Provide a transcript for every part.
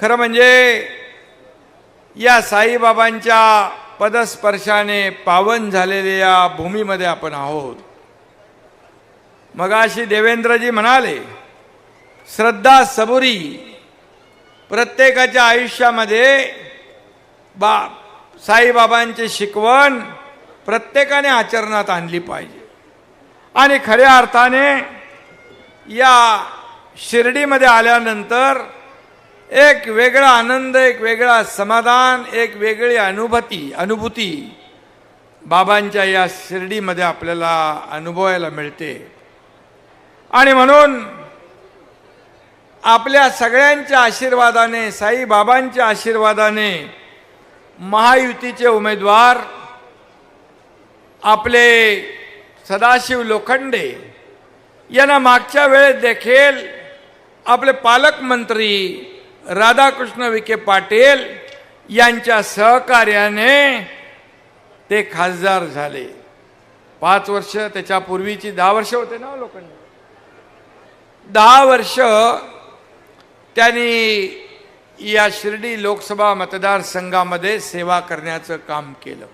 खरं म्हणजे या साईबाबांच्या पदस्पर्शाने पावन झालेल्या या भूमीमध्ये आपण आहोत. मगाशी देवेंद्रजी म्हणाले श्रद्धा सबुरी प्रत्येकाच्या आयुष्यामध्ये बा साईबाबांची शिकवण प्रत्येकाने आचरणात आणली पाहिजे. आणि खऱ्या अर्थाने या शिर्डीमध्ये आल्यानंतर एक वेगळा आनंद एक वेगळा समाधान एक वेगळी अनुभूती अनुभूती बाबांच्या या शिर्डीमध्ये आपल्याला अनुभवायला मिळते. आणि म्हणून आपल्या सगळ्यांच्या आशीर्वादाने साईबाबांच्या आशीर्वादाने महायुतीचे उमेदवार आपले सदाशिव लोखंडे यांना मागच्या वेळेत देखील आपले पालकमंत्री राधाकृष्ण विखे पाटील यांच्या सहकार्याने ते खासदार झाले. पाच वर्ष त्याच्यापूर्वीची दहा वर्ष होते ना हो लोकांनी? दहा वर्ष त्यांनी या शिर्डी लोकसभा मतदारसंघामध्ये सेवा करण्याचं काम केलं.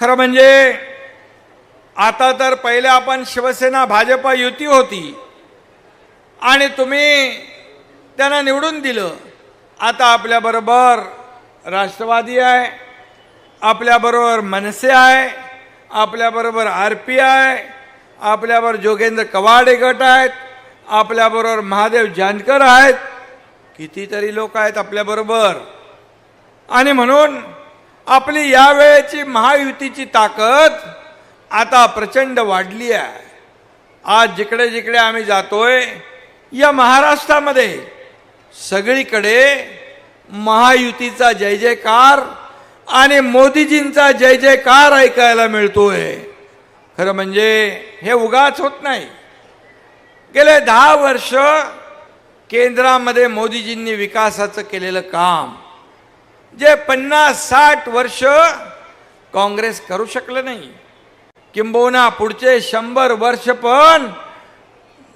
खरं म्हणजे आता तर पहिले आपण शिवसेना भाजप युती होती. आणि तुम्ही त्यांना निवडून दिलं. आता आपल्याबरोबर राष्ट्रवादी आहे आपल्याबरोबर मनसे आहे आपल्याबरोबर आर पी आहे आपल्याबरोबर जोगेंद्र कवाडे गट आहेत आपल्याबरोबर महादेव जानकर आहेत कितीतरी लोक आहेत आपल्याबरोबर आणि म्हणून आपली यावेळेची महायुतीची ताकद आता प्रचंड वाढली आहे. आज जिकडे जिकडे आम्ही जातोय या महाराष्ट्रामध्ये सगळीकडे महायुतीचा जय जयकार आणि मोदीजींचा जय जयकार ऐकायला मिळतोय. खरं म्हणजे हे उगाच होत नाही. गेले दहा वर्ष केंद्रामध्ये मोदीजींनी विकासाचं केलेलं काम जे पन्नास साठ वर्ष काँग्रेस करू शकलं नाही. किंबहुना पुढचे शंभर वर्ष पण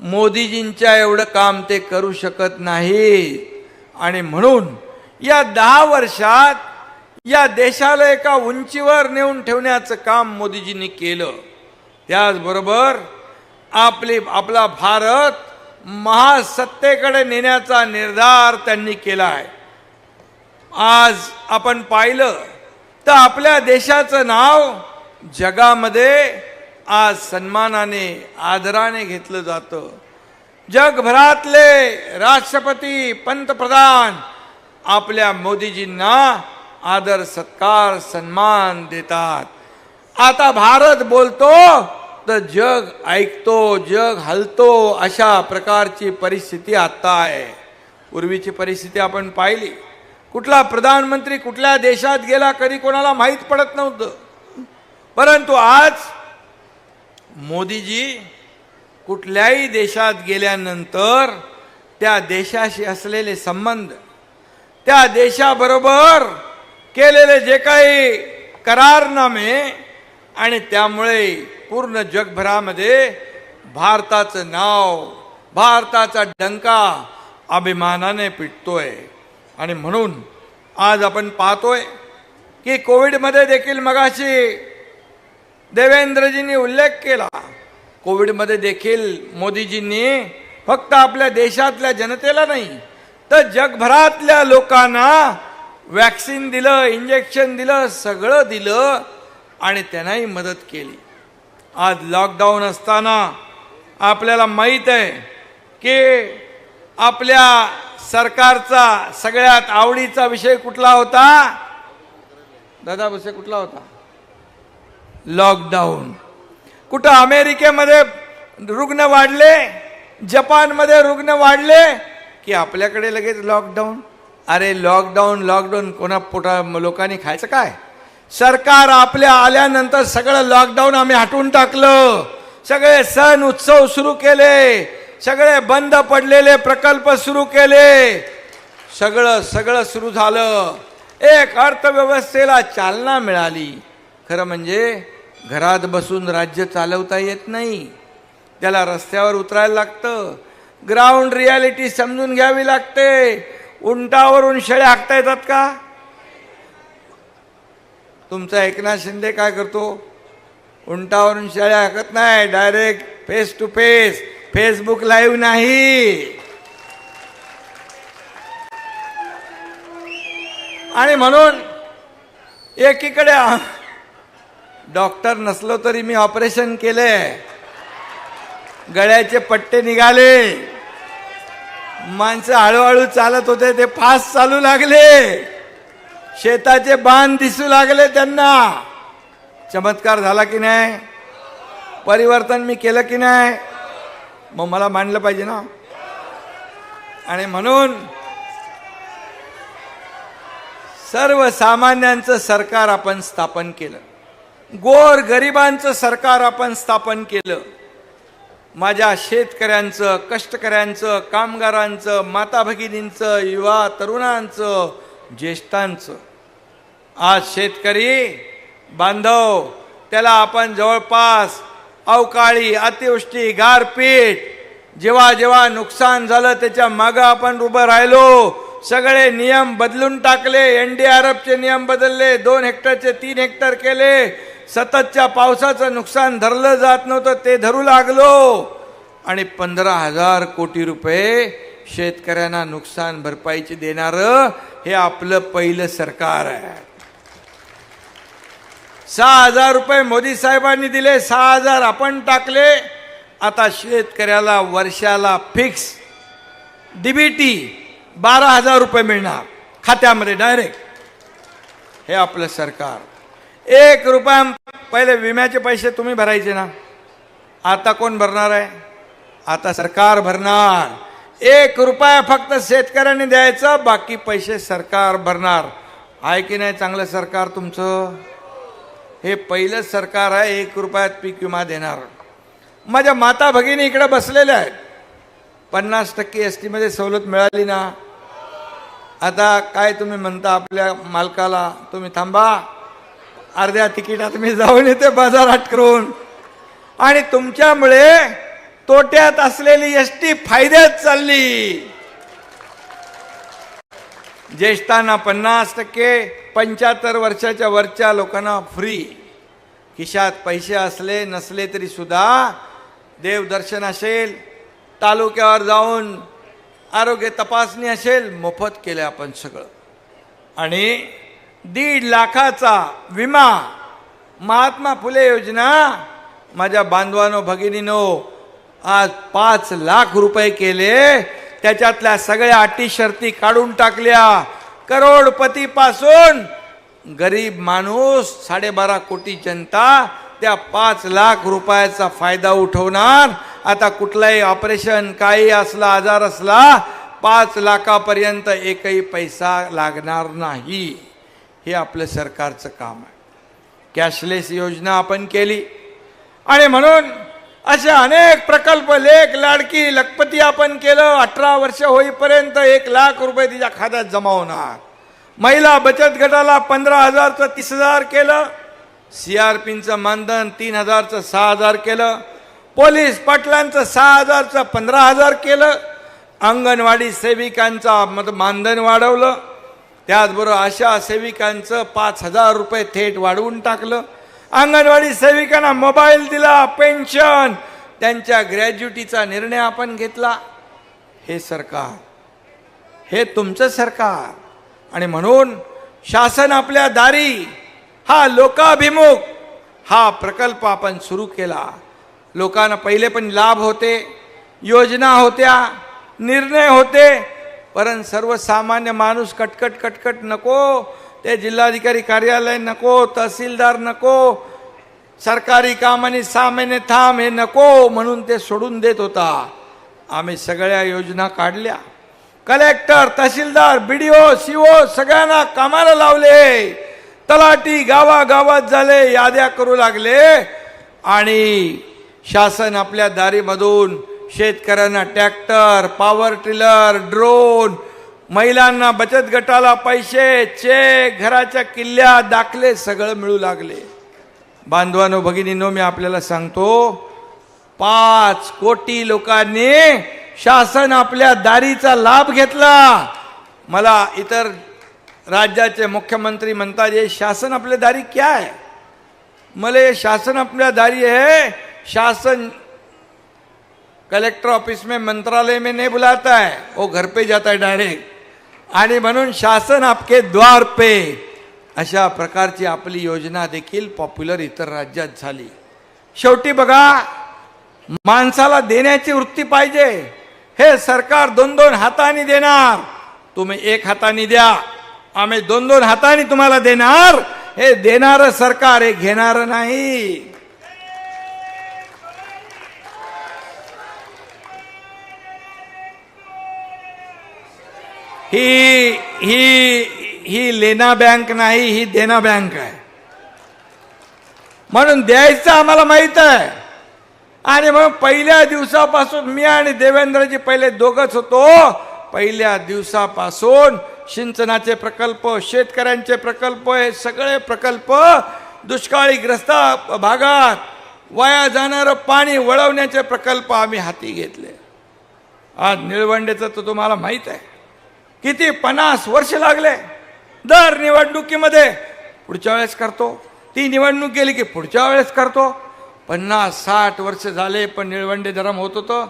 मोदीजींच्या एवढं काम ते करू शकत नाही आणि म्हणून या दहा वर्षात या देशाला एका उंचीवर नेऊन ठेवण्याचं काम मोदीजींनी केलं. त्याचबरोबर आपली आपला भारत महासत्तेकडे नेण्याचा निर्धार त्यांनी केला आहे. आज आपण पाहिलं तर आपल्या देशाचं नाव जगामध्ये आज सन्मानाने आदराने घेतलं जातं. जगभरातले राष्ट्रपती पंतप्रधान आपल्या मोदीजींना आदर सत्कार सन्मान देतात. आता भारत बोलतो तर जग ऐकतो जग हलतो अशा प्रकारची परिस्थिती आता आहे. पूर्वीची परिस्थिती आपण पाहिली. कुठला प्रधानमंत्री कुठल्या देशात गेला कधी कोणाला माहीत पडत नव्हतं. परंतु आज मोदीजी कुठल्याही देशात गेल्यानंतर त्या देशाशी असलेले संबंध त्या देशाबरोबर केलेले जे काही करारनामे आणि त्यामुळे पूर्ण जगभरामध्ये भारताचं नाव भारताचा डंका अभिमानाने पिटतोय. आणि म्हणून आज आपण पाहतोय की कोविडमध्ये देखील मगाशी देवेंद्रजींनी उल्लेख केला. कोविडमध्ये देखील मोदीजींनी फक्त आपल्या देशातल्या जनतेला नाही तर जगभरातल्या लोकांना वॅक्सिन दिलं इंजेक्शन दिलं सगळं दिलं आणि त्यांनाही मदत केली. आज लॉकडाऊन असताना आपल्याला माहीत आहे की आपल्या सरकारचा सगळ्यात आवडीचा विषय कुठला होता? दादा विषय कुठला होता? लॉकडाऊन कुठं अमेरिकेमध्ये रुग्ण वाढले जपानमध्ये रुग्ण वाढले की आपल्याकडे लगेच लॉकडाऊन अरे लॉकडाऊन लॉकडाऊन कोणा पोटा लोकांनी खायचं काय? सरकार आपल्या आल्यानंतर सगळं लॉकडाऊन आम्ही हटवून टाकलं. सगळे सण उत्सव सुरू केले. सगळे बंद पडलेले प्रकल्प सुरू केले. सगळं सगळं सुरू झालं. एक अर्थव्यवस्थेला चालना मिळाली. खरं म्हणजे घरात बसून राज्य चालवता येत नाही. त्याला रस्त्यावर उतरायला लागतं. ग्राउंड रियालिटी समजून घ्यावी लागते. उंटावरून शेळ्या हाकता येतात का? तुमचा एकनाथ शिंदे काय करतो? उंटावरून शेळ्या हाकत नाही. Direct face to face Facebook live नाही. आणि म्हणून एकीकडे डॉक्टर नसलो तरी मी ऑपरेशन केले. गळ्याचे पट्टे निघाले. माणसं हळूहळू चालत होते ते फास्ट चालू लागले. शेताचे बांध दिसू लागले त्यांना. चमत्कार झाला की नाही? परिवर्तन मी केलं की नाही? मग मला मांडलं पाहिजे ना? आणि म्हणून सर्वसामान्यांचं सरकार आपण स्थापन केलं. गोर गरिबांचं सरकार आपण स्थापन केलं. माझ्या शेतकऱ्यांचं कष्टकऱ्यांचं कामगारांचं माता भगिनींचं युवा तरुणांचं ज्येष्ठांचं. आज शेतकरी बांधव त्याला आपण जवळपास अवकाळी अतिवृष्टी गारपीट जेव्हा जेव्हा नुकसान झालं त्याच्या मागं आपण उभं राहिलो. सगळे नियम बदलून टाकले एन डी आर एफचे नियम बदलले दोन हेक्टरचे तीन हेक्टर केले. सततच्या पावसाचं नुकसान धरलं जात नव्हतं ते धरू लागलो. आणि पंधरा हजार कोटी रुपये शेतकऱ्यांना नुकसान भरपाईचे देणारं हे आपलं पहिलं सरकार आहे. सहा हजार रुपये मोदी साहेबांनी दिले सहा हजार आपण टाकले. आता शेतकऱ्याला वर्षाला फिक्स डीबीटी बारा हजार रुपये मिळणार खात्यामध्ये डायरेक्ट. हे आपलं सरकार. एक रुपया पहिले विम्याचे पैसे तुम्ही भरायचे ना. आता कोण भरणार आहे? आता सरकार भरणार. एक रुपया फक्त शेतकऱ्यांनी द्यायचं बाकी पैसे सरकार भरणार. आहे की नाही चांगलं सरकार तुमचं? हे पहिलं सरकार आहे एक रुपयात पीक विमा देणार. माझ्या माता भगिनी इकडे बसलेल्या आहेत. पन्नास टक्के एस टीमध्ये सवलत मिळाली ना. आता काय तुम्ही म्हणता आपल्या मालकाला? तुम्ही थांबा. अर्ध्या तिकिटात मी जाऊन येते बाजारात करून. आणि तुमच्यामुळे तोट्यात असलेली एस टी फायद्यात चालली. ज्येष्ठांना पन्नास टक्के पंच्याहत्तर वर्षाच्या वरच्या लोकांना फ्री खिशात पैसे असले नसले तरी सुद्धा देवदर्शन असेल तालुक्यावर जाऊन आरोग्य तपासणी असेल मोफत केलं आपण सगळं. आणि दीड लाखाचा विमा. महात्मा फुले योजना. माझ्या बांधवानो भगिनीनो आज पाच लाख रुपये केले. त्याच्यातल्या सगळ्या अटी शर्ती काढून टाकल्या. करोडपतीपासून गरीब माणूस साडेबारा कोटी जनता त्या पाच लाख रुपयाचा फायदा उठवणार. आता कुठलाही ऑपरेशन काही असला आजार असला पाच लाखापर्यंत एकही पैसा लागणार नाही. हे आपलं सरकारचं काम आहे. कॅशलेस योजना आपण केली. आणि म्हणून असे अनेक प्रकल्प लेख लाडकी लखपती आपण केलं. अठरा वर्ष होईपर्यंत एक लाख रुपये तिच्या खात्यात जमा होणार. महिला बचत गटाला पंधरा हजारचं तीस हजार केलं. सीआरपीचं मानधन तीन हजारचं सहा हजार केलं. पोलीस पाटलांचं सहा हजारचं पंधरा हजार केलं. अंगणवाडी सेविकांचा मत मानधन वाढवलं. त्याचबरोबर आशा सेविकांचं पाच हजार रुपये थेट वाढवून टाकलं. अंगणवाडी सेविकांना मोबाईल दिला पेन्शन. त्यांच्या ग्रॅज्युटीचा निर्णय आपण घेतला. हे सरकार. हे तुमचं सरकार. आणि म्हणून शासन आपल्या दारी. हा लोकाभिमुख. हा प्रकल्प आपण सुरू केला. लोकांना पहिले पण लाभ होते योजना होत्या निर्णय होते. परंतु सर्वसामान्य माणूस कटकट कटकट नको. ते जिल्हाधिकारी कार्यालय नको तहसीलदार नको. सरकारी काम आणि सहा महिने थांब हे नको म्हणून ते सोडून देत होता. आम्ही सगळ्या योजना काढल्या. Collector tahsildar B D O C O सगळ्यांना कामाला लावले. तलाटी गावागावात झाले याद्या करू लागले. आणि शासन आपल्या दारीमधून शेतकऱ्यांना ट्रॅक्टर पॉवर टिलर ड्रोन महिलांना बचत गटाला पैसे चेक घराच्या किल्ल्या दाखले सगळं मिळू लागले. बांधवानो भगिनीनो मी आपल्याला सांगतो पाच कोटी लोकांनी शासन आपल्या दारीचा लाभ घेतला. मला इतर राज्याचे मुख्यमंत्री म्हणतात हे शासन आपल्या दारी क्या आहे मला हे शासन आपल्या दारी आहे. शासन कलेक्टर ऑफिस में मंत्रालय में नहीं बुलाता है वो घर पे जाता है डायरेक्ट। आणि म्हणून शासन आपके द्वार पे। अशा प्रकारची आपली योजना देखील पॉप्युलर इतर राज्यात झाली. शेवटी बघा माणसाला देण्याची वृत्ती पाहिजे. हे सरकार दोन दोन हाताने देणार. तुम्ही एक हाताने द्या आम्ही दोन दोन हाताने तुम्हाला देणार. हे देणारं सरकार हे घेणारं नाही. ही ही ही लेना बँक नाही ही देना बँक आहे. म्हणून द्यायचं आम्हाला माहीत आहे. आणि मग पहिल्या दिवसापासून मी आणि देवेंद्रजी पहिले दोघच होतो. पहिल्या दिवसापासून सिंचनाचे प्रकल्प शेतकऱ्यांचे प्रकल्प हे सगळे प्रकल्प दुष्काळीग्रस्त भागात वाया जाणारं पाणी वळवण्याचे प्रकल्प आम्ही हाती घेतले. आज निळवंडेचं तर तुम्हाला माहीत आहे. किती पन्नास वर्ष लागले? दर निवडणुकीमध्ये पुढच्या वेळेस करतो. ती निवडणूक गेली की पुढच्या वेळेस करतो. पन्नास साठ वर्ष झाले पण निळवंडे धरम होत होतं.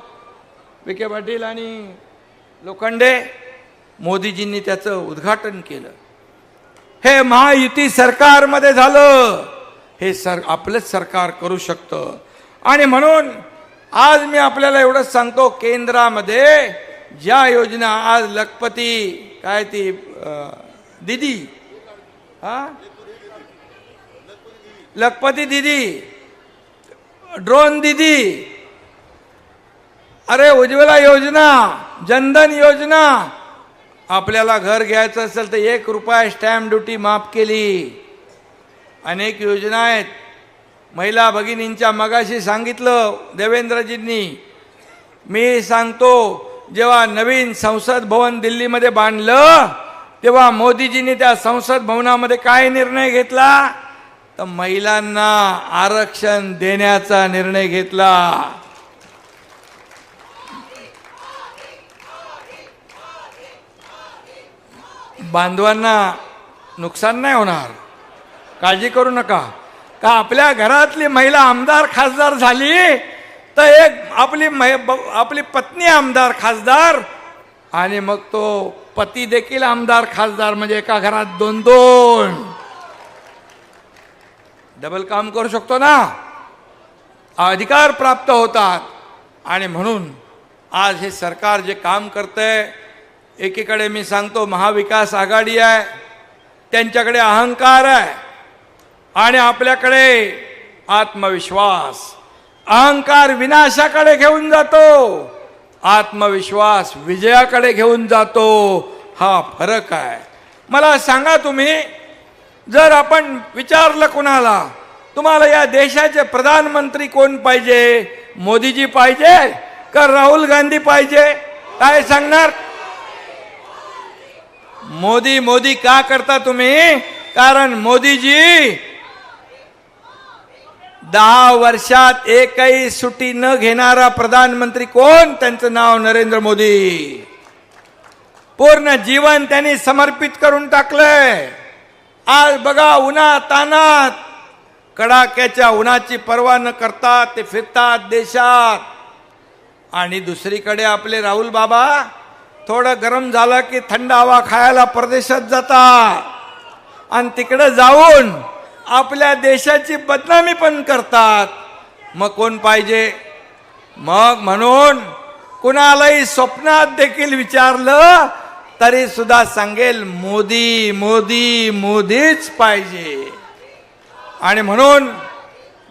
विखे पाटील आणि लोखंडे मोदीजींनी त्याचं उद्घाटन केलं. हे महायुती सरकारमध्ये झालं. हे सर आपलंच सरकार करू शकतं. आणि म्हणून आज मी आपल्याला एवढंच सांगतो केंद्रामध्ये ज्या योजना आज लखपती काय ती दिदी हा? लखपती दिदी ड्रोन दिदी अरे उज्ज्वला योजना जनधन योजना आपल्याला घर घ्यायचं असेल तर एक रुपया स्टॅम्प ड्युटी माफ केली. अनेक योजना आहेत. महिला भगिनींच्या मगाशी सांगितलं देवेंद्रजींनी. मी सांगतो जेव्हा नवीन संसद भवन दिल्लीमध्ये बांधलं तेव्हा मोदीजींनी त्या संसद भवनामध्ये काय निर्णय घेतला? तर महिलांना आरक्षण देण्याचा निर्णय घेतला. बांधवांना नुकसान नाही होणार. काळजी करू नका. का आपल्या घरातली महिला आमदार खासदार झाली? तर एक आपली मह ब- आपली पत्नी आमदार खासदार आणि मग तो पती देखील आमदार खासदार म्हणजे एका घरात दोन दोन डबल काम करू शकतो ना? अधिकार प्राप्त होतात. आणि म्हणून आज हे सरकार जे काम करतंय एकीकडे मी सांगतो महाविकास आघाडी आहे त्यांच्याकडे अहंकार आहे आणि आपल्याकडे आत्मविश्वास. अहंकार विनाशाकडे घेऊन जातो. आत्मविश्वास विजयाकडे घेऊन जातो. हा फरक आहे. मला सांगा तुम्ही जर आपण विचारलं कुणाला तुम्हाला या देशाचे प्रधानमंत्री कोण पाहिजे? मोदीजी पाहिजे का राहुल गांधी पाहिजे? काय सांगणार? मोदी मोदी का करता तुम्ही? कारण मोदीजी दहा वर्षात एकही सुट्टी न घेणारा प्रधानमंत्री कोण? त्यांचं नाव नरेंद्र मोदी. पूर्ण जीवन त्यांनी समर्पित करून टाकलंय. आज बघा उन्हा तानात. कडाक्याच्या उन्हाची पर्वा न करता ते फिरतात देशात. आणि दुसरीकडे आपले राहुल बाबा थोडं गरम झालं की थंड हवा खायला परदेशात जातात. आणि तिकडे जाऊन आपल्या देशाची बदनामी पण करतात. मग कोण पाहिजे? मग म्हणून कुणालाही स्वप्नात देखील विचारलं तरी सुद्धा सांगेल मोदी मोदी मोदीच पाहिजे. आणि म्हणून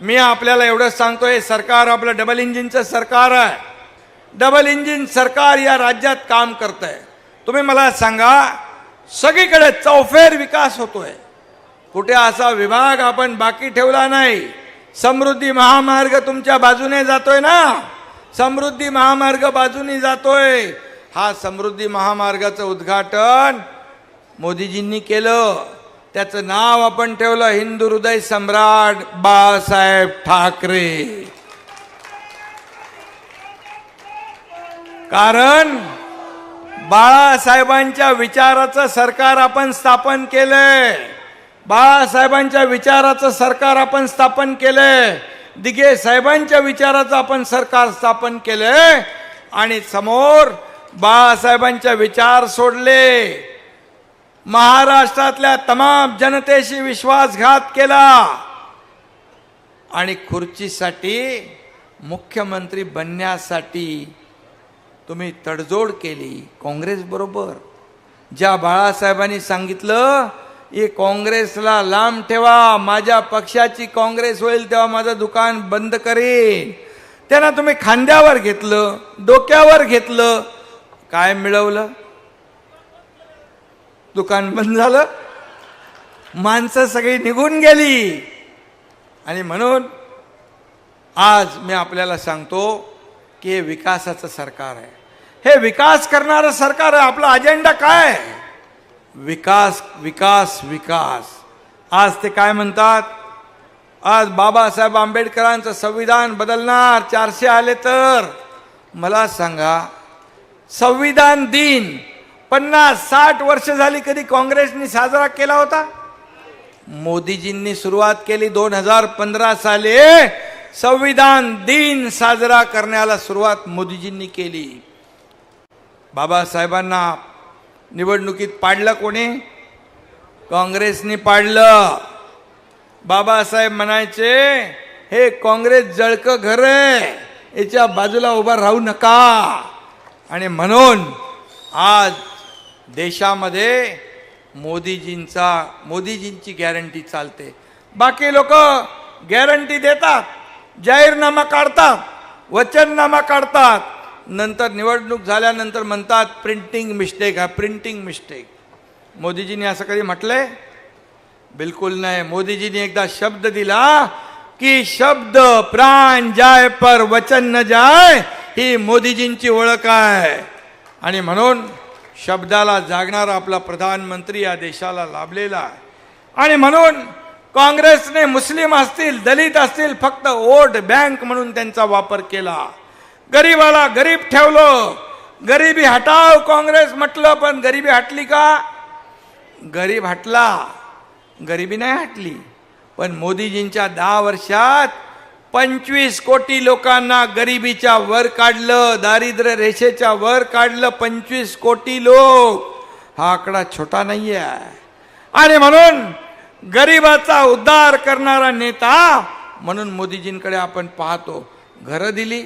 मी आपल्याला एवढंच सांगतोय सरकार आपलं डबल इंजिनचं सरकार आहे. डबल इंजिन सरकार या राज्यात काम करत आहे तुम्ही मला सांगा सगळीकडे चौफेर विकास होतोय. कुठे असा विभाग आपण बाकी ठेवला नाही. समृद्धी महामार्ग तुमच्या बाजूने जातोय ना? समृद्धी महामार्ग बाजूने जातोय. हा समृद्धी महामार्गाचं उद्घाटन मोदीजींनी केलं. त्याचं नाव आपण ठेवलं हिंदू हृदय सम्राट बाळासाहेब ठाकरे. कारण बाळासाहेबांच्या विचाराचं सरकार आपण स्थापन केलंय. बाळासाहेबांच्या विचाराचं सरकार आपण स्थापन केलंय. दिघे साहेबांच्या विचाराचं आपण सरकार स्थापन केलंय. आणि समोर बाळासाहेबांच्या विचार सोडले. महाराष्ट्रातल्या तमाम जनतेशी विश्वासघात केला. आणि खुर्चीसाठी मुख्यमंत्री बनण्यासाठी तुम्ही तडजोड केली. काँग्रेस बरोबर. ज्या बाळासाहेबांनी सांगितलं काँग्रेसला लांब ठेवा माझ्या पक्षाची काँग्रेस होईल तेव्हा माझं दुकान बंद करेन. त्यांना तुम्ही खांद्यावर घेतलं डोक्यावर घेतलं काय मिळवलं? दुकान बंद झालं. माणसं सगळी निघून गेली. आणि म्हणून आज मी आपल्याला सांगतो की हे विकासाचं सरकार आहे. हे विकास करणारं सरकार आहे आपला अजेंडा काय आहे? विकास विकास विकास. आज ते काय म्हणतात? आज बाबासाहेब आंबेडकरांचं संविधान बदलणार चारशे आले तर? मला सांगा संविधान दिन पन्नास साठ वर्ष झाली कधी काँग्रेसनी साजरा केला होता? मोदीजींनी सुरुवात केली दोन हजार पंधरा साली. संविधान दिन साजरा करण्याला सुरुवात मोदीजींनी केली. बाबासाहेबांना निवडणुकीत पाडलं कोणी? काँग्रेसनी पाडलं. बाबासाहेब म्हणायचे हे काँग्रेस जळकं घर आहे. याच्या बाजूला उभा राहू नका. आणि म्हणून आज देशामध्ये मोदीजींचा मोदीजींची गॅरंटी चालते. बाकी लोक गॅरंटी देतात जाहीरनामा काढतात वचननामा काढतात. नंतर निवडणूक झाल्यानंतर म्हणतात प्रिंटिंग मिस्टेक हा प्रिंटिंग मिस्टेक मोदीजींनी असं कधी म्हटलंय? बिलकुल नाही. मोदीजींनी एकदा शब्द दिला की शब्द प्राण जाय पर वचन न जाय ही मोदीजींची ओळख आहे. आणि म्हणून शब्दाला जागणारा आपला प्रधानमंत्री या देशाला लाभलेला आहे. आणि म्हणून काँग्रेसने मुस्लिम असतील दलित असतील फक्त वोट बँक म्हणून त्यांचा वापर केला. गरीबाला गरीब ठेवलं. गरिबी हटाव काँग्रेस म्हटलं पण गरिबी हटली का? गरीब हटला. गरिबी नाही हटली. पण मोदीजींच्या दहा वर्षात पंचवीस कोटी लोकांना गरिबीच्या वर काढलं दारिद्र्य रेषेच्या वर काढलं पंचवीस कोटी लोक. हा आकडा छोटा नाही आहे आणि म्हणून गरिबाचा उद्धार करणारा नेता म्हणून मोदीजींकडे आपण पाहतो. घरं दिली.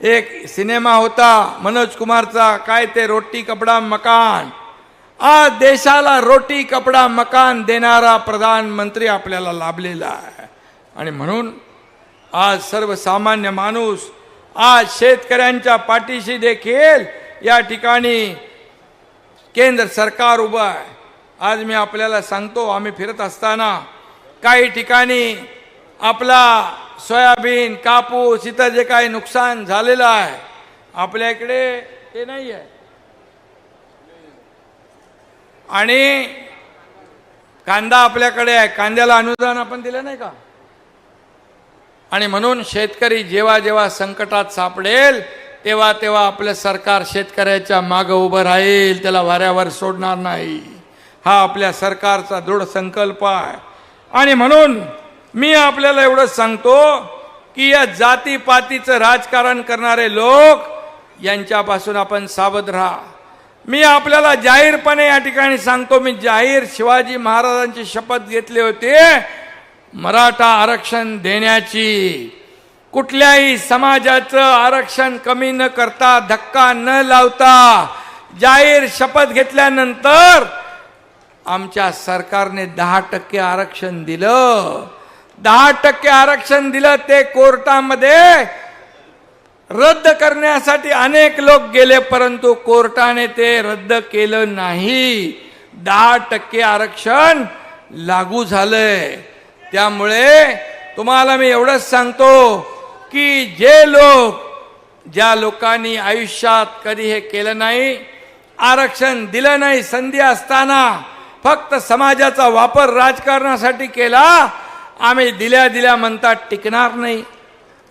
एक सिनेमा होता मनोज कुमारचा काय ते रोटी कपडा मकान. आज देशाला रोटी कपडा मकान देणारा प्रधानमंत्री आपल्याला लाभलेला आहे. आणि म्हणून आज सर्वसामान्य माणूस आज शेतकऱ्यांच्या पाठीशी देखील या ठिकाणी केंद्र सरकार उभं आहे. आज मी आपल्याला सांगतो आम्ही फिरत असताना काही ठिकाणी आपला सोयाबीन कापूस इथं जे काही नुकसान झालेलं आहे आपल्या इकडे ते नाही आहे. आणि कांदा आपल्याकडे आहे. कांद्याला अनुदान आपण दिलं नाही का? आणि म्हणून शेतकरी जेव्हा जेव्हा संकटात सापडेल तेव्हा तेव्हा आपलं सरकार शेतकऱ्याच्या मागं उभं राहील. त्याला वाऱ्यावर सोडणार नाही. हा आपल्या सरकारचा दृढ संकल्प आहे. आणि म्हणून मी आपल्याला एवढंच सांगतो की या जातीपातीचं राजकारण करणारे लोक यांच्यापासून आपण सावध राहा. मी आपल्याला जाहीरपणे या ठिकाणी सांगतो मी जाहीर शिवाजी महाराजांची शपथ घेतली होती मराठा आरक्षण देण्याची. कुठल्याही समाजाचं आरक्षण कमी न करता धक्का न लावता जाहीर शपथ घेतल्यानंतर आमच्या सरकारने दहा टक्के आरक्षण दिलं. दहा टक्के आरक्षण दिलं ते कोर्टामध्ये रद्द करण्यासाठी अनेक लोक गेले परंतु कोर्टाने ते रद्द केलं नाही. दहा टक्के आरक्षण लागू झालंय. त्यामुळे तुम्हाला मी एवढंच सांगतो की जे लोक ज्या लोकांनी आयुष्यात कधी हे केलं नाही आरक्षण दिलं नाही संधी असताना फक्त समाजाचा वापर राजकारणासाठी केला आम्ही दिल्या दिल्या म्हणतात टिकणार नाही.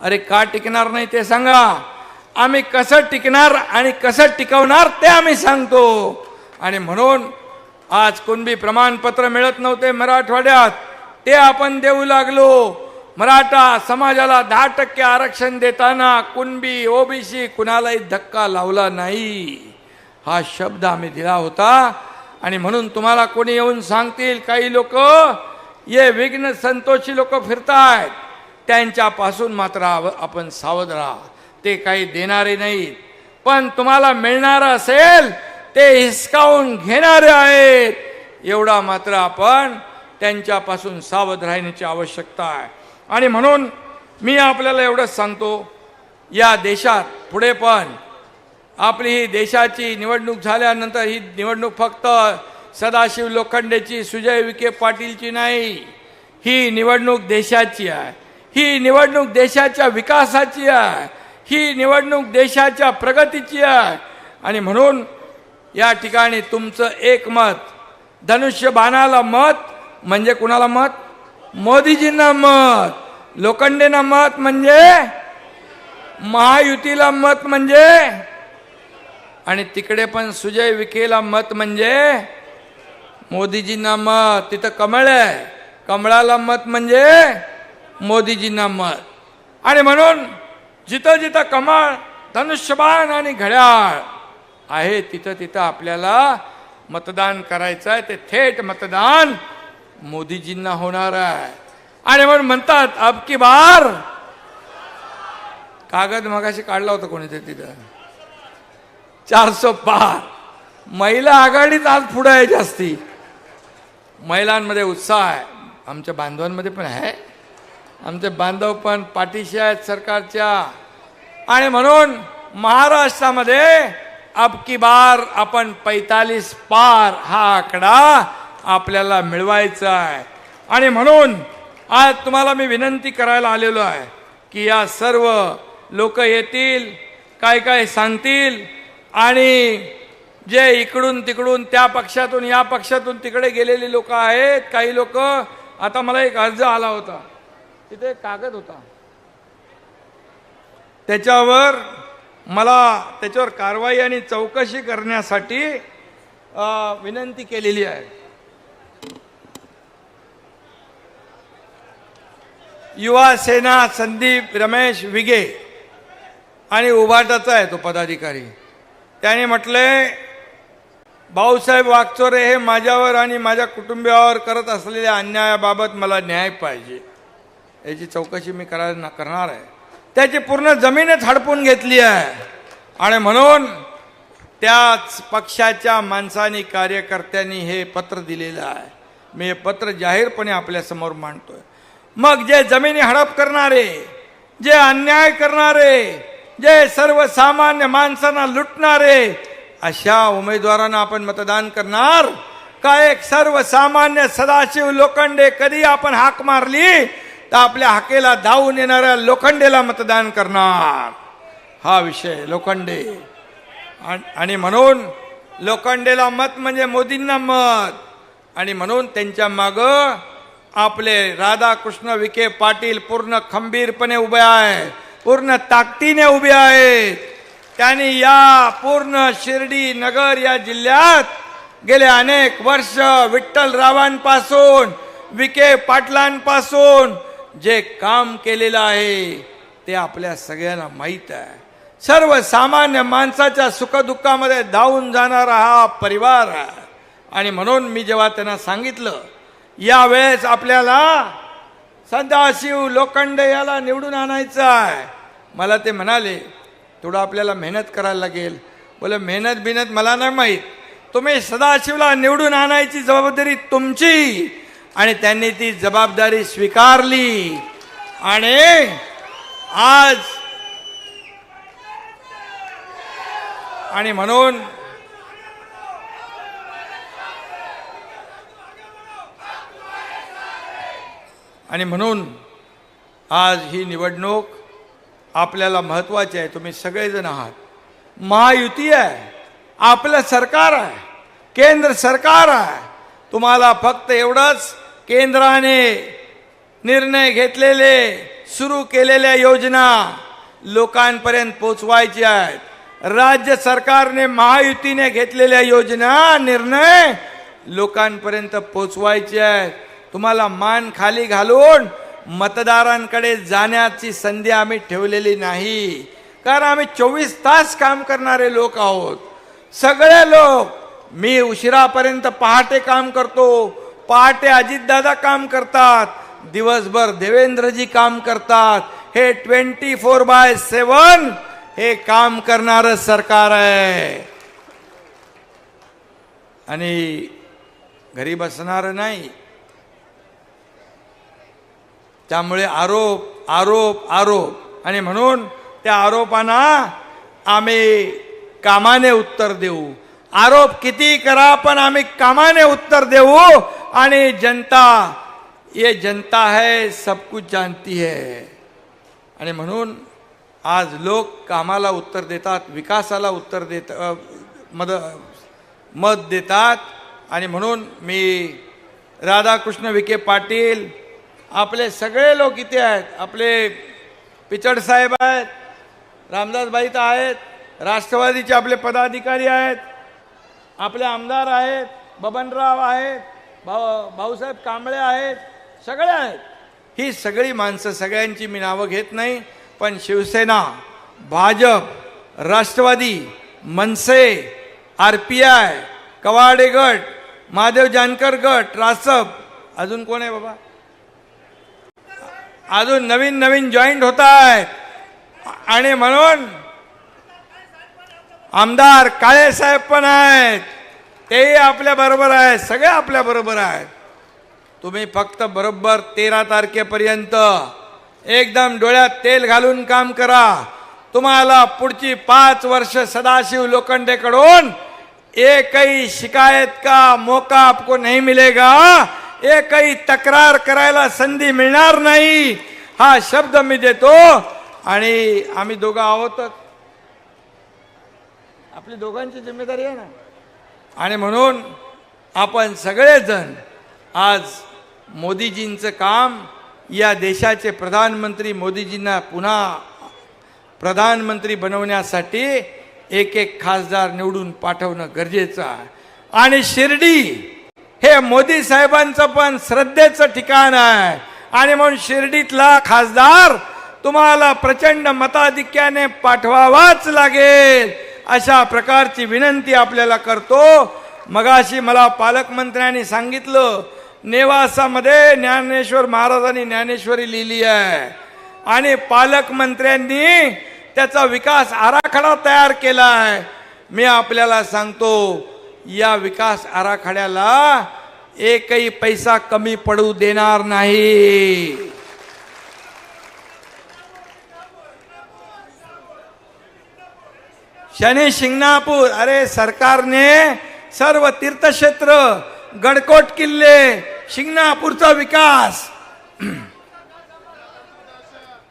अरे का टिकणार नाही ते सांगा. आम्ही कसं टिकणार आणि कसं टिकवणार ते आम्ही सांगतो. आणि म्हणून आज कुणबी प्रमाणपत्र मिळत नव्हते मराठवाड्यात. ते आपण देऊ लागलो. मराठा समाजाला दहा टक्के आरक्षण देताना कुणबी ओबीसी कुणालाही धक्का लावला नाही. हा शब्द आम्ही दिला होता. आणि म्हणून तुम्हाला कोणी येऊन सांगतील काही लोक ये विघ्न संतोषी लोक फिरतायत. त्यांच्यापासून मात्र आपण सावध राहा. ते काही देणारे नाहीत. पण तुम्हाला मिळणार असेल ते हिसकावून घेणारे आहेत. एवढा मात्र आपण त्यांच्यापासून सावध राहण्याची आवश्यकता आहे. आणि म्हणून मी आपल्याला एवढंच सांगतो या देशात पुढे पण आपली ही देशाची निवडणूक झाल्यानंतर ही निवडणूक फक्त सदाशिव लोखंडेची सुजय विखे पाटीलची नाही. ही निवडणूक देशाची आहे. ही निवडणूक देशाच्या विकासाची आहे. ही निवडणूक देशाच्या प्रगतीची आहे. आणि म्हणून या ठिकाणी तुमचं एक मत धनुष्यबाणाला मत म्हणजे कुणाला मत? मोदीजींना मत. लोखंडेना मत म्हणजे महायुतीला मत म्हणजे आणि तिकडे पण सुजय विखेला मत म्हणजे मोदीजींना मत. तिथं कमळ आहे. कमळाला मत म्हणजे मोदीजींना मत. आणि म्हणून जिथं जिथं कमळ धनुष्यबाण आणि घड्याळ आहे तिथं तिथं आपल्याला मतदान करायचं आहे. ते थेट मतदान मोदीजींना होणार आहे. आणि म्हणून म्हणतात अब की बार. कागद मगाशी काढला होता कोणीतरी तिथं. चारशे पार महिला आघाडीच आज पुढं आहे जास्ती. महिलांमध्ये उत्साह आहे. आमच्या बांधवांमध्ये पण आहे. आमचे बांधव पण पाठीशी आहेत सरकारच्या. आणि म्हणून महाराष्ट्रामध्ये अब की बार आपण पैतालीस पार हा आकडा आपल्याला मिळवायचा आहे. आणि म्हणून आज तुम्हाला मी विनंती करायला आलेलो आहे की या सर्व लोक येतील काय काय सांगतील आणि जे इकडून तिकडून त्या पक्षातून या पक्षातून तिकडे गेलेले लोक आहेत काही लोक आता मला एक अर्ज आला होता. तिथे एक कागद होता. त्याच्यावर मला त्याच्यावर कारवाई आणि चौकशी करण्यासाठी विनंती केलेली आहे. युवा सेना संदीप रमेश विगे आणि उभाटाचा आहे तो पदाधिकारी. त्याने म्हटले भाऊसाहेब वागचोरे हे माझ्यावर आणि माझ्या कुटुंबियावर करत असलेल्या अन्यायाबाबत मला न्याय पाहिजे. याची चौकशी मी करायला करणार आहे. त्याची पूर्ण जमीनच हडपून घेतली आहे. आणि म्हणून त्याच पक्षाच्या माणसानी कार्यकर्त्यांनी हे पत्र दिलेलं आहे. मी हे पत्र जाहीरपणे आपल्यासमोर मांडतोय. मग जे जमिनी हडप करणारे जे अन्याय करणारे जे सर्वसामान्य माणसांना लुटणारे अशा उमेदवारांना आपण मतदान करणार. का एक सर्वसामान्य सदाशिव लोखंडे कधी आपण हाक मारली तर आपल्या हाकेला धावून येणाऱ्या लोखंडेला मतदान करणार. हा विषय लोखंडे. आणि म्हणून लोखंडेला मत म्हणजे मोदींना मत. आणि म्हणून त्यांच्या माग आपले राधाकृष्ण विखे पाटील पूर्ण खंबीरपणे उभे आहे पूर्ण ताकदीने उभे आहेत. त्यांनी या पूर्ण शिर्डी नगर या जिल्ह्यात गेले अनेक वर्ष विठ्ठलरावांपासून विखे पाटलांपासून जे काम केलेलं आहे ते आपल्या सगळ्यांना माहीत आहे. सर्वसामान्य माणसाच्या सुखदुःखामध्ये धावून जाणारा हा परिवार आहे. आणि म्हणून मी जेव्हा त्यांना सांगितलं यावेळेस आपल्याला सदाशिव लोखंडे याला निवडून आणायचं आहे. मला ते म्हणाले थोडं आपल्याला मेहनत करायला लागेल. बोला मेहनत बिनत मला नाही माहीत. तुम्ही सदाशिवला निवडून आणायची जबाबदारी तुमची. आणि त्यांनी ती जबाबदारी स्वीकारली. आणि आज आणि म्हणून आणि म्हणून आज ही निवडणूक आपल्याला महत्त्वाचे आहे. तुम्ही सगळेजण आहात. महायुती आहे. आपलं सरकार आहे. केंद्र सरकार आहे. तुम्हाला फक्त एवढंच केंद्राने निर्णय घेतलेले सुरू केलेल्या योजना लोकांपर्यंत पोचवायची आहेत. राज्य सरकारने महायुतीने घेतलेल्या योजना निर्णय लोकांपर्यंत पोचवायचे आहेत. तुम्हाला मान खाली घालून मतदारांकडे जाण्याची संधी आम्ही ठेवलेली नाही. कारण आम्ही चोवीस तास काम करणारे लोक आहोत. सगळे लोक मी उशिरापर्यंत पहाटे काम करतो. पहाटे अजितदादा काम करतात. दिवसभर देवेंद्रजी काम करतात. हे ट्वेंटी फोर बाय सेवन हे काम करणारं सरकार आहे. आणि घरी बसणार नाही. त्यामुळे आरोप आरोप आरोप. आणि म्हणून त्या आरोपांना आम्ही कामाने उत्तर देऊ. आरोप किती करा पण आम्ही कामाने उत्तर देऊ. आणि जनता ये जनता है सब कुछ जानती है. आणि म्हणून आज लोक कामाला उत्तर देतात विकासाला उत्तर देत मद मत देतात. आणि म्हणून मी राधाकृष्ण विखे पाटील आपले सगळे लोक इथे आहेत. आपले पिचड साहेब आहेत रामदासबाई तर आहेत राष्ट्रवादीचे आपले पदाधिकारी आहेत आपले आमदार आहेत बबनराव आहेत भाऊ भाऊसाहेब कांबळे आहेत सगळे आहेत. ही सगळी माणसं सगळ्यांची मी नावं घेत नाही पण Shiv Sena Bhajap Rashtravadi Manse R P I Kawade गट महादेव जानकर गट रासप. अजून कोण आहे बाबा? अजून नवीन नवीन जॉईंट होत आहेत आणि म्हणून आमदार काळे साहेब पण आहेत. तेही आपल्या बरोबर आहेत. सगळे आपल्या बरोबर आहेत. तुम्ही फक्त बरोबर तेरा तारखेपर्यंत एकदम डोळ्यात तेल घालून काम करा. तुम्हाला पुढची पाच वर्ष सदाशिव लोखंडेकडून एकही शिकायत का मौका आपको नहीं मिलेगा. एकही तक्रार करायला संधी मिळणार नाही हा शब्द मी देतो आणि आम्ही दोघं आहोतच आपली दोघांची जिम्मेदारी आहे ना? आणि म्हणून आपण सगळेजण आज मोदीजींचं काम या देशाचे प्रधानमंत्री मोदीजींना पुन्हा प्रधानमंत्री बनवण्यासाठी एक एक खासदार निवडून पाठवणं गरजेचं आहे. आणि शिर्डी हे मोदी साहेबांचं पण श्रद्धेचं ठिकाण आहे. आणि म्हणून शिर्डीतला खासदार तुम्हाला प्रचंड मताधिक्याने पाठवावाच लागेल. अशा प्रकारची विनंती आपल्याला करतो. मगाशी मला पालकमंत्र्यांनी सांगितलं नेवासामध्ये ज्ञानेश्वर महाराजांनी ज्ञानेश्वरी लिहिली आहे. आणि पालकमंत्र्यांनी त्याचा विकास आराखडा तयार केला आहे. मी आपल्याला सांगतो या विकास आराखड्याला एकही पैसा कमी पडू देणार नाही. शनी शिंगणापूर अरे सरकारने सर्व तीर्थक्षेत्र गडकोट किल्ले शिंगणापूरचा विकास.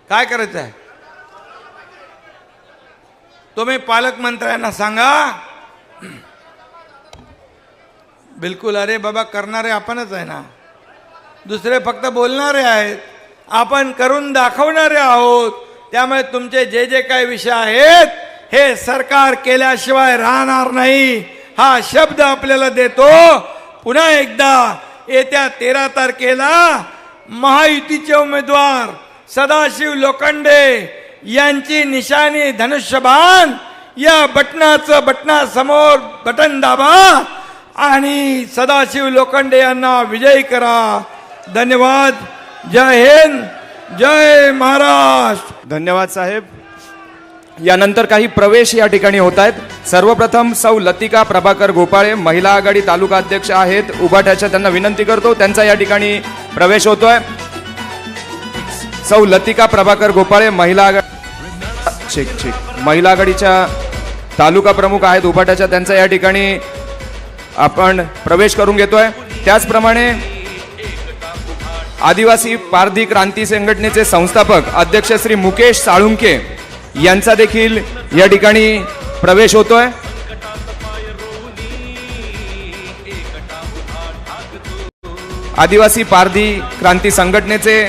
काय करायचं आहे तुम्ही पालकमंत्र्यांना सांगा. बिलकुल अरे बाबा करणारे आपणच आहे ना. दुसरे फक्त बोलणारे आहेत. आपण करून दाखवणारे आहोत. त्यामुळे तुमचे जे जे काही विषय आहेत हे सरकार केल्याशिवाय राहणार नाही. हा शब्द आपल्याला देतो. पुन्हा एकदा येत्या तेरा तारखेला महायुतीचे उमेदवार सदाशिव लोखंडे यांची निशाणी धनुष्यबाण या बटनाचं बटनासमोर बटन दाबा. आणि सदाशिव लोखंडे यांना विजयी करा. धन्यवाद. जय हिंद. जय महाराष्ट्र. धन्यवाद साहेब. यानंतर काही प्रवेश या ठिकाणी होत आहेत. सर्वप्रथम सौ लतिका प्रभाकर गोपाळे महिला आघाडी तालुका अध्यक्ष आहेत. उभाट्याच्या त्यांना विनंती करतो त्यांचा या ठिकाणी प्रवेश होतोय. सौ लतिका प्रभाकर गोपाळे महिला आघाडी ठीक ठीक महिला आघाडीच्या तालुका प्रमुख आहेत उभाट्याच्या त्यांचा या ठिकाणी आपण प्रवेश करून घेतोय. त्याचप्रमाणे आदिवासी पारधी क्रांती संघटनेचे संस्थापक अध्यक्ष श्री मुकेश साळुंके यांचा देखील या ठिकाणी प्रवेश होतोय. आदिवासी पारधी क्रांती संघटनेचे